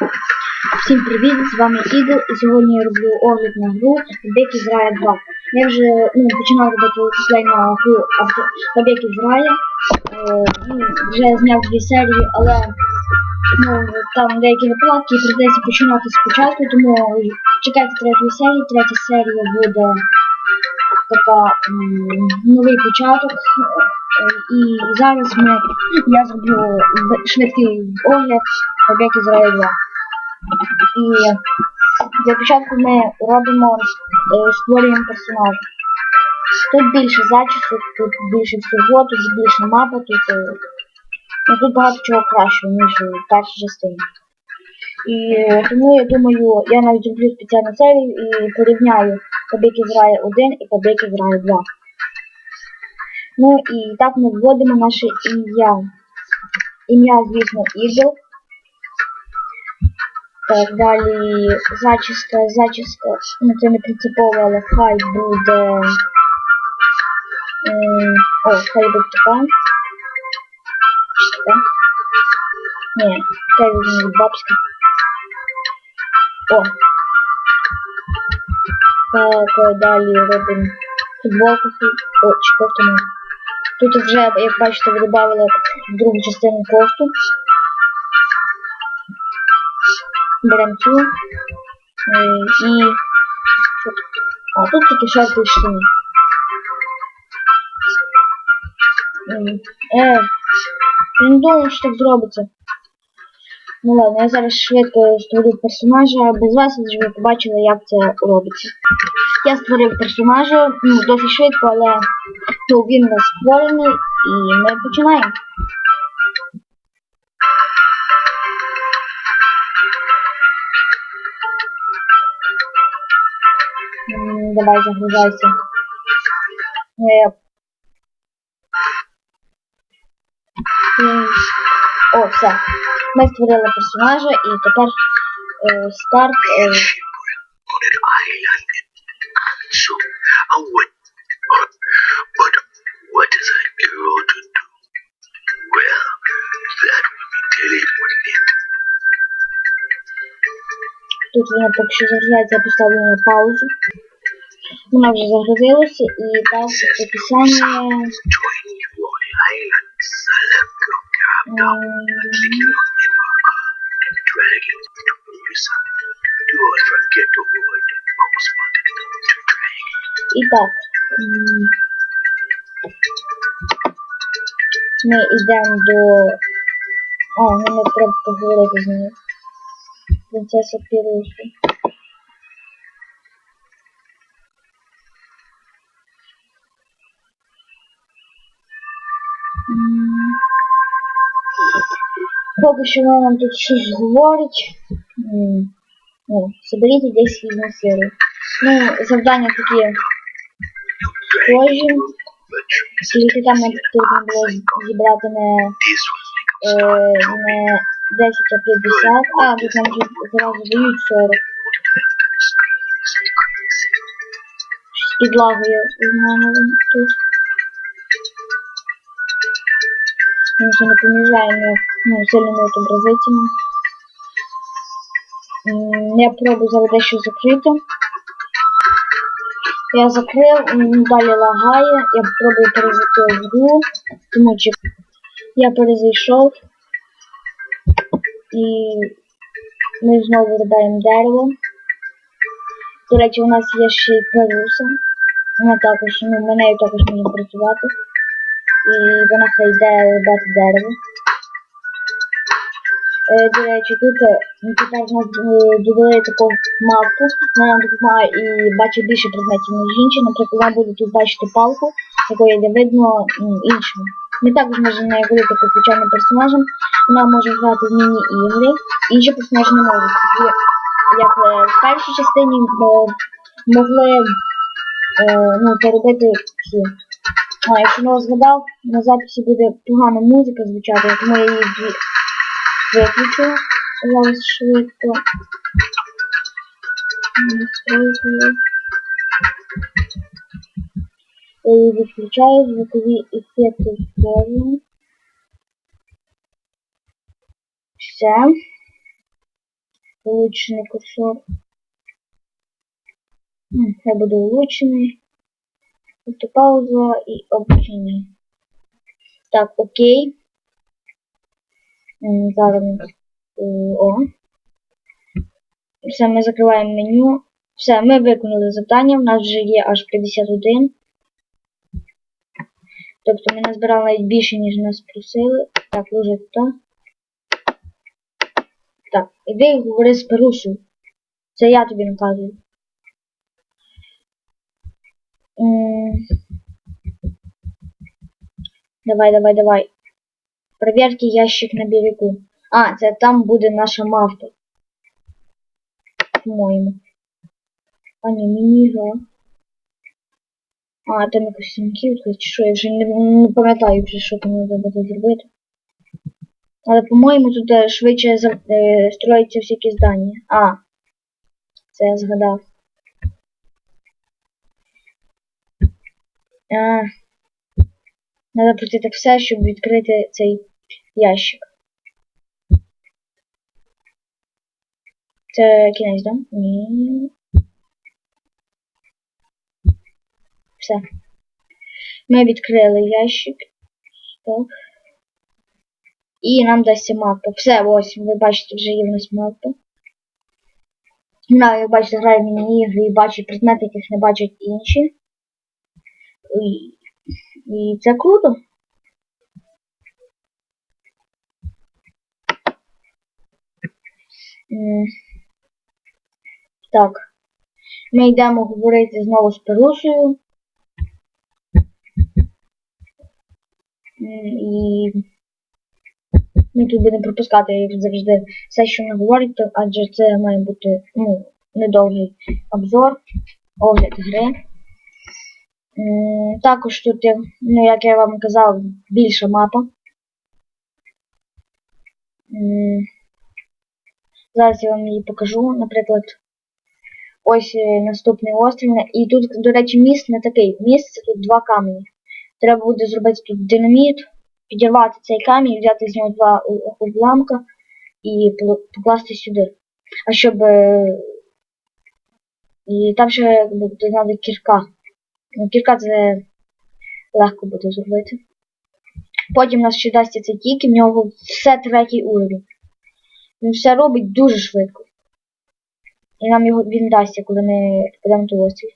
Всім привіт! З вами Ігор і сьогодні я роблю огляд на гру Побіг із Рая 2. Я вже ну, починав робити летсплей на гру. Побіг із Рая. Е, ну, вже зняв дві серії, але ну, там деякі неполадки і прийдеться починати спочатку, тому чекайте третьої серії. Третя серія буде така новий початок. Е, І зараз ми, я зроблю швидкий огляд Побіг із Рая 2. І для початку ми робимо е, створюємо персонажа. Тут більше зачісок, тут більше всього, тут більше мапа, тут, е, ну, тут багато чого краще, ніж в першій частині. І е, тому я думаю, я навіть зроблю спеціальну серію і порівняю Побіг із Раю 1 і Побіг із Раю 2. Ну і так ми вводимо наше ім'я. Ім'я, звісно, Ігор. Так, далі зачіска, зачіска, ну це не принципово, але хай буде. Е, о, хай буде така. Чи така? Ні, хай від бабська. О. Так, далі робимо футболку. О, чи кофту. Тут вже, як бачите, ви додали другу частину кофту. Беремо цю. Е, тут? А, тут тільки і штани. Е, я не думав, що так зробиться. Ну ладно, я зараз швидко створю персонажа, без вас ви вже побачили, як це робиться. Я створив персонажа, ну, досить швидко, але ну, він нас створений і ми починаємо. М, Давай загружайся. Ну, я... М, О, все. Ми створили персонажа і тепер е, старт. Е, on an island in so I would but, but what is a hero to do? Well, that will be telling wouldn't it? Тут вона поки що загрузається, я поставлю на паузу. Вона вже загрузилася і так описання. І так. Ми йдемо до. А, ну не треба поговорити з нею. Принцеса Пірусі. М. Поки що вона нам тут щось говорить. Ну, соберіть десь візьму серію. Ну, завдання такі схожі. Тільки там потрібно було зібрати не, е, не 10, а 50. А, тут нам вже зразу дають 40. Щось підлагою в мене тут. Він ще не поміжає, ну, сильно не отобразиться. нам. Я пробую зараз дещо закрити. Я закрив, м, далі лагає, я пробую перезайти в гру, тому чи я перезайшов і ми знову вирубаємо дерево. До речі, у нас є ще й перуса. Вона також, ну, ми нею також можемо працювати. І вона хай йде рубати дерево. Е, До речі, тут тепер в нас додали таку мавку, вона нам допомагає і бачить більше предметів, ніж інші. Наприклад, вона буде тут бачити палку, якою не видно м, іншим. Ми також можемо нею по звичайним персонажам. Вона може грати в міні-ігри, інші персонажі не можуть. Такі, Як е, в першій частині е, могли е, ну, це робити ці. А, якщо не згадав, на записі буде погана музика звучати, тому я її виключу зараз швидко. Настройки. Я її виключаю, звукові ефекти створюю. Все. Улучшений курсор. М, Хай буде улучшений. Автопауза і обучення. Так, окей. Зараз. О. Все, ми закриваємо меню. Все, ми виконали завдання, в нас вже є аж 51. Тобто ми назбирали навіть більше, ніж нас просили. Так, лежи тут. Так, іди і говори з Перусою. Це я тобі наказую. Давай, давай, давай. Проверьте ящик на берегу. А, це там буде наша мавпа. По-моєму. А, ні, мініга. А, там якось сімківка, чи що, я вже не, не пам'ятаю вже, що там треба буде зробити. Але, по-моєму, тут е, швидше е, строїться всякі здання. А, це я згадав. А, треба пройти так все, щоб відкрити цей ящик. Це кінець, да? Ні. Все. Ми відкрили ящик. Так. І нам дасть мапа. Все, ось, ви бачите, вже є в нас мапа. Вона, бачите, грає в міні-ігри і бачить предмети, яких не бачать інші. І, і це круто. Так. Ми йдемо говорити знову з Перусою. І ми тут будемо пропускати, як завжди, все, що вона говорить, адже це має бути ну, недовгий обзор, огляд гри. Також тут, ну, як я вам казав, більша мапа. Зараз я вам її покажу, наприклад, ось е, наступний острів. І тут, до речі, міст не такий. Міст це тут два камені. Треба буде зробити тут динаміт, підірвати цей камінь, взяти з нього два у- уламка і покласти сюди. А щоб. е, І там ще якби, треба кірка. Ну, кірка це легко буде зробити. Потім нас ще дасть цей тік, і в нього все третій уровень. Він все робить дуже швидко. І нам його він дасть, коли ми підемо до острів.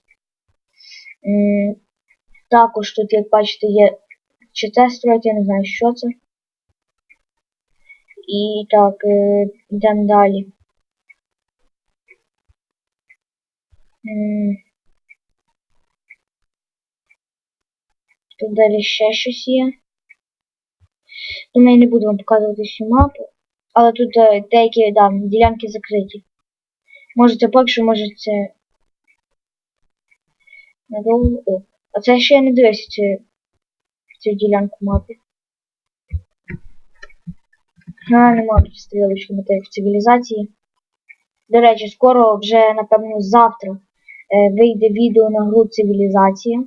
Також тут, як бачите, є чи це строїть, я не знаю, що це. І так, е, йдемо далі. Тут далі ще щось є. Думаю, я не буду вам показувати всю мапу. Але тут е, деякі да, ділянки закриті. Може це поки що, може це. Надовго. А це ще я не дивився цю, цю ділянку мапи. А, нема тут стрілочки, так в цивілізації. До речі, скоро вже, напевно, завтра е, вийде відео на гру цивілізація.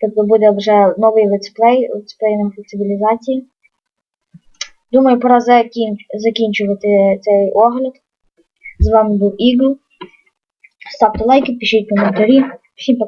Тобто буде вже новий летсплей, летсплей на гру цивілізації. Думаю, пора закін... закінчувати цей огляд. З вами був Ігл. Ставте лайки, пишіть коментарі. Всім пока.